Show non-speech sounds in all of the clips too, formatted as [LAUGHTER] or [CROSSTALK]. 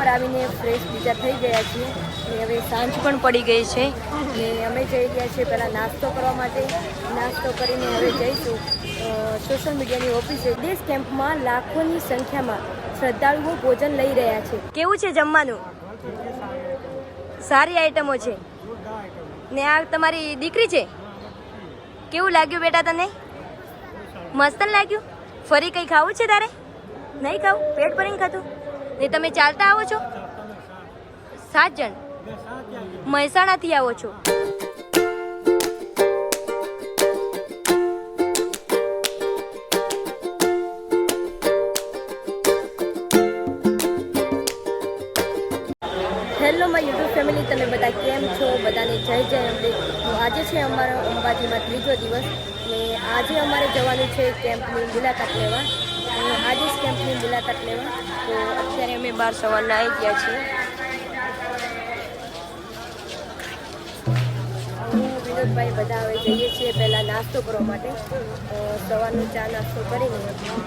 ઉપર આવીને ફ્રેશ બીજા થઈ ગયા છીએ. અને હવે સાંજ પણ પડી ગઈ છે. અને અમે જઈ ગયા છીએ પહેલાં નાસ્તો કરવા માટે. નાસ્તો કરીને હવે જઈશું. સોશિયલ મીડિયાની ઓફિસે દેશ કેમ્પમાં લાખોની સંખ્યામાં શ્રદ્ધાળુઓ ભોજન લઈ રહ્યા છે. કેવું છે જમવાનું? સારી આઈટમો છે. ને આ તમારી દીકરી છે? કેવું લાગ્યું બેટા તને? મસ્ત ને લાગ્યું? ફરી કંઈ ખાવું છે તારે? નહીં ખાવું? પેટ ભરીને ખાતું ને તમે ચાલતા આવો છો? સાત જણ? મહેસાણાથી આવો છો? હેલો માય યુટ્યુબ ફેમિલી તમે બધા કેમ છો? બધાને જય જય અંબે. આજે છે અમારો અંબાજીમાં ત્રીજો દિવસ ને આજે અમારે જવાનું છે કેમ્પની મુલાકાત લેવા. આજે જ કેમ્પની મુલાકાત લેવા. તો અત્યારે અમે બાર સવારના આવી ગયા છીએ. વિનોદભાઈ બધા હવે જઈએ છીએ પહેલાં નાસ્તો કરવા માટે. સવારનો ચા નાસ્તો કરીને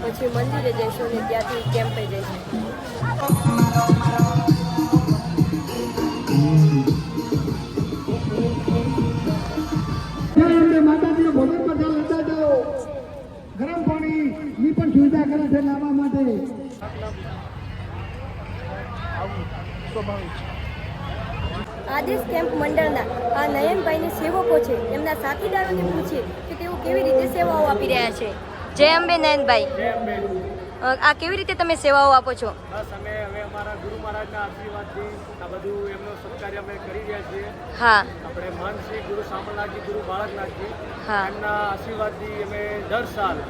પછી મંદિરે જઈશું અને ત્યાંથી કેમ્પે જઈશું. સુવિધા કરે છે લાવવા માટે. આદેશ કેમ્પ મંડળના આ નયનભાઈને સેવકો છે. એમના સાથીદારોને પૂછીએ કે તેઓ કેવી રીતે સેવાઓ આપી રહ્યા છે. જય અંબે નયનભાઈ. આ કેવી રીતે તમે સેવાઓ આપો છો? બસ અમે હવે અમારા ગુરુ મહારાજના આશીર્વાદથી આ બધું એમનો સત્કાર્ય અમે કરી રહ્યા છીએ. હા. આપણે શ્રી ગુરુ સામળનાથજી ગુરુ બાળકનાથજી હા. એમના આશીર્વાદથી અમે દર સાલ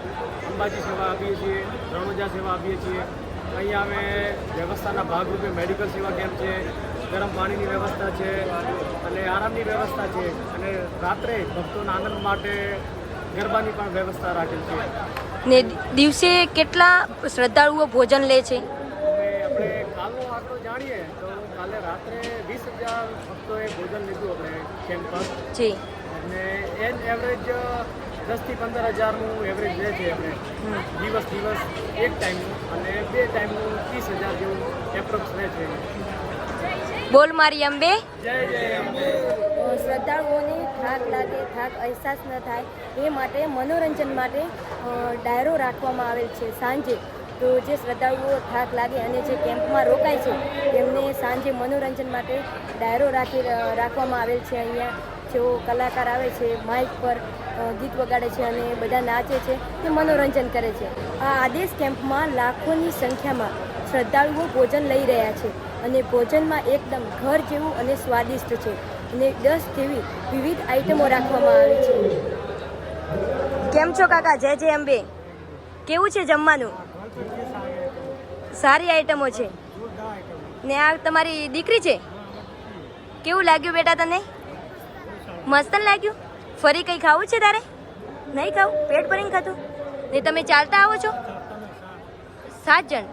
અંબાજી સેવા આપીએ છીએ રણોજા સેવા આપીએ છીએ. અહીંયા અમે વ્યવસ્થાના ભાગરૂપે મેડિકલ સેવા કેમ્પ છે ગરમ પાણીની વ્યવસ્થા છે અને આરામની વ્યવસ્થા છે અને રાત્રે ભક્તોના આનંદ માટે ગરબાની પણ વ્યવસ્થા રાખેલ છે. ને દિવસે કેટલા શ્રદ્ધાળુઓ ભોજન લે છે? અને આપણે કાલનો જાણીએ તો કાલે રાત્રે વીસ હજાર ભક્તોએ ભોજન લીધું આપણે કેમ્પ પર. જી. અને એ જ એવરેજ દસથી પંદર હજારનું એવરેજ લે છે આપણે. દિવસ દિવસ એક ટાઈમનું અને બે ટાઈમનું ત્રીસ હજાર જેવું એપ્રોક્સ રહે છે. બોલ મારી અંબે. જય જય અંબે. શ્રદ્ધાળુઓને થાક લાગે, થાક અહેસાસ ન થાય, એ માટે મનોરંજન માટે ડાયરો રાખવામાં આવેલ છે સાંજે. તો જે શ્રદ્ધાળુઓ થાક લાગે અને જે કેમ્પમાં રોકાય છે, તેમને સાંજે મનોરંજન માટે ડાયરો રાખી રાખવામાં આવેલ છે અહીંયા. જેઓ કલાકાર આવે છે, માઇક પર ગીત વગાડે છે અને બધા નાચે છે, તે મનોરંજન કરે છે. આ આદેશ કેમ્પમાં લાખોની સંખ્યામાં શ્રદ્ધાળુઓ ભોજન લઈ રહ્યા છે અને ભોજનમાં એકદમ ઘર જેવું અને સ્વાદિષ્ટ છે. અને દસ જેવી વિવિધ આઈટમો રાખવામાં આવી છે. કેમ છો કાકા? જય જય અંબે. કેવું છે જમવાનું? સારી આઈટમો છે. ને આ તમારી દીકરી છે? કેવું લાગ્યું બેટા તને? મસ્ત લાગ્યું? ફરી કંઈ ખાવું છે તારે? નહીં ખાવું? પેટ ભરીને ખાતું ને તમે ચાલતા આવો છો? સાત જણ?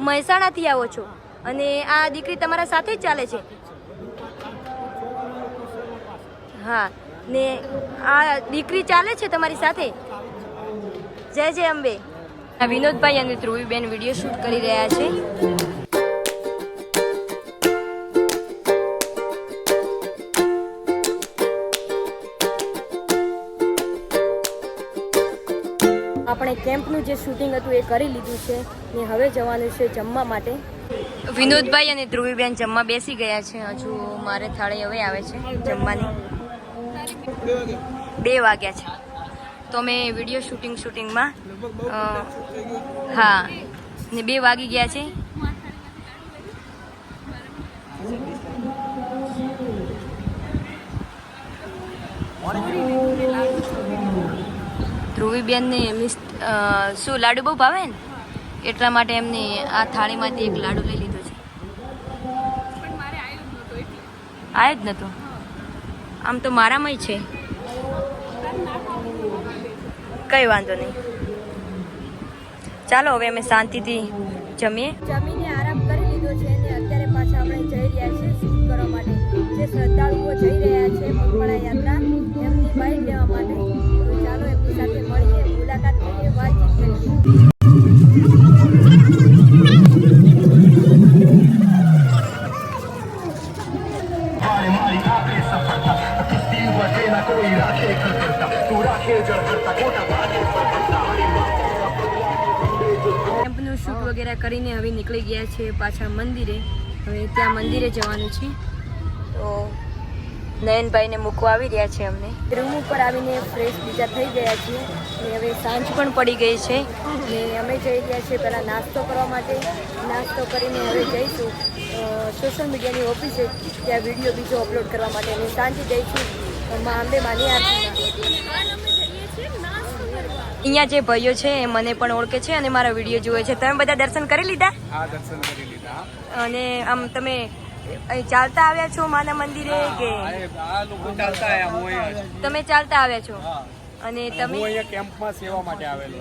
મહેસાણાથી આવો છો. અને આ દીકરી તમારા સાથે જ ચાલે છે? હા. ને આ દીકરી ચાલે છે તમારી સાથે? જય જય અંબે. વિનોદભાઈ અને ધ્રુવીબેન વીડિયો શૂટ કરી રહ્યા છે. આપણે કેમ્પનું જે શૂટિંગ હતું એ કરી લીધું છે ને હવે જવાનું છે જમવા માટે. વિનોદભાઈ અને ધ્રુવીબેન જમવા બેસી ગયા છે. હજુ મારે થાળી હવે આવે છે જમવાની. બે વાગ્યા છે. તો અમે વીડિયો શૂટિંગ શૂટિંગમાં હા ને બે વાગી ગયા છે. ધ્રુવીબેનને મિસ શું લાડુ બહુ ભાવે ને? એટલા માટે એમને આ થાળીમાંથી એક લાડુ લઈ લીધો છે. આવ્યો જ નતો આમ તો મારામાંય છે. કંઈ વાંધો નહીં. ચાલો હવે અમે શાંતિથી જમીએ. જમીને આરામ કરી લીધો છે અને અત્યારે પાછા આપણે જઈ રહ્યા છીએ શૂટ કરવા માટે. જે શ્રદ્ધાળુઓ જઈ રહ્યા છે મગફળા યાત્રા એમની બાઇક લેવા માટે. તો ચાલો એમની સાથે મળીએ મુલાકાત કરીએ વાતચીત કરીએ. Somebody, I'll be ના કોઈ રાખે કરતા તું રાખે જળ કરતા ખોટા ભાગે શૂટ વગેરે કરીને હવે નીકળી ગયા છે પાછા મંદિરે. હવે ત્યાં મંદિરે જવાનું છે. તો નયનભાઈને મૂકવા આવી રહ્યા છે અમને. રૂમ ઉપર આવીને ફ્રેશ બીજા થઈ ગયા છીએ. અને હવે સાંજ પણ પડી ગઈ છે. અને અમે જઈ રહ્યા છીએ પહેલાં નાસ્તો કરવા માટે. નાસ્તો કરીને હવે જઈશું. સોશિયલ મીડિયાની ઓફિસે ત્યાં વીડિયો બીજો અપલોડ કરવા માટે અમે સાંજે જઈશું. અંબે માની અહીંયા જે ભાઈઓ છે એ મને પણ ઓળખે છે અને મારા વીડિયો જુએ છે. તમે બધા દર્શન કરી લીધા? અને આમ તમે અહીં ચાલતા આવ્યા છો માના મંદિરે કે? તમે ચાલતા આવ્યા છો? અને તમે? અહીંયા કેમ્પમાં સેવા માટે આવેલો.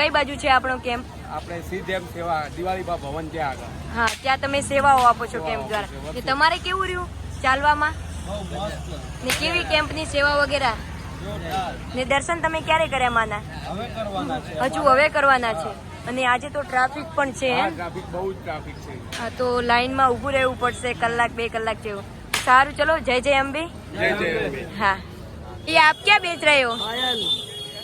કઈ બાજુ છે આપણો કેમ્પ? આપણે સીધેમ સેવા દિવાળીબા ભવન ત્યાં આગળ. હા ત્યાં તમે સેવાઓ આપો છો કેમ્પ દ્વારા. તમારે કેવું રહ્યું ચાલવામાં? ને કેવી કેમ્પની સેવા વગેરે ને દર્શન તમે ક્યારે કર્યા માના હવે કરવાના છે હજુ હવે કરવાના છે અને આજે તો ટ્રાફિક પણ છે આ એમ? ટ્રાફિક બહુ જ ટ્રાફિક છે હા તો લાઈનમાં ઊભું રહેવું પડશે કલાક બે કલાક જેવું સારું ચલો જય જય અંબે જય જય અંબે हाँ ये आप क्या बेच रहे हो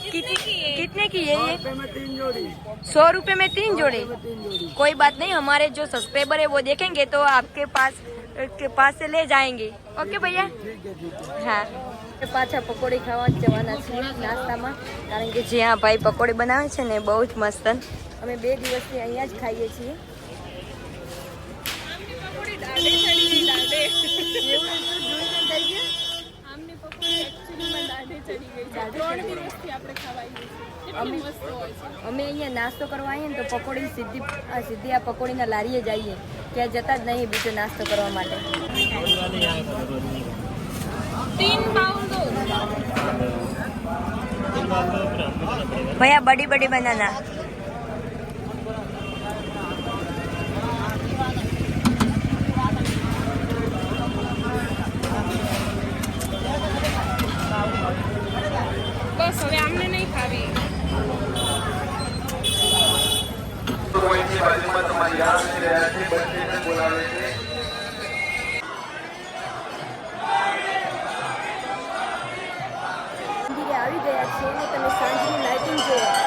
कितने कितने की है ये सौ रुपए में तीन जोड़े कोई बात नहीं हमारे जो सब्सक्राइबर है वो देखेंगे तो आपके पास કે પાસે લે જાયેંગે ઓકે ભૈયા હા પાછા પકોડી ખાવા જવાના છીએ નાસ્તામાં કારણ કે જ્યાં ભાઈ પકોડી બનાવે છે ને બહુ જ મસ્ત અમે બે દિવસથી અહીંયા જ ખાઈએ છીએ અમે અમે અહીંયા નાસ્તો કરવા આવીએ ને તો પકોડી સીધી સીધી આ પકોડીના લારીએ જઈએ. ત્યાં જતા જ નહીં બીજો નાસ્તો કરવા માટે. ભૈયા બડી બડી બનાના. આવી ગયા છીએ અને તમે સાંજની લાઇટિંગ જુઓ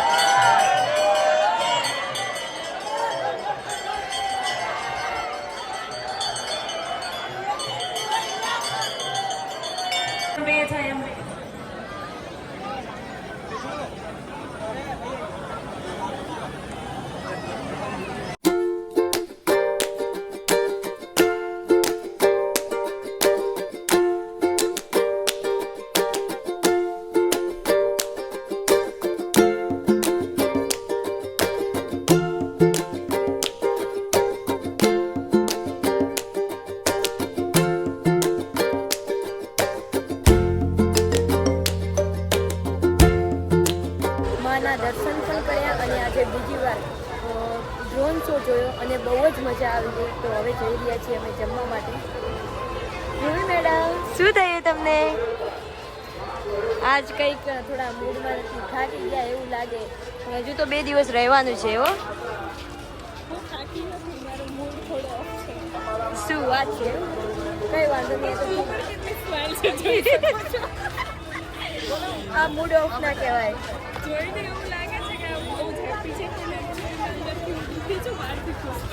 કર્યા અને આજે બીજી વાર ડ્રોન શો જોયો અને બહુ જ મજા આવી ગઈ. તો હવે જઈ રહ્યા છીએ અમે જમવા માટે. મેડમ? શું થયું તમને? આજ કંઈક થોડા મૂડમાં નથી થાકી ગયા એવું લાગે. હજુ તો બે દિવસ રહેવાનું છે છે. શું વાત છે? કઈ વાંધો નહીં [LAUGHS] આ મૂડ ઓફ ના કહેવાય. જોઈને એવું લાગે છે કે આ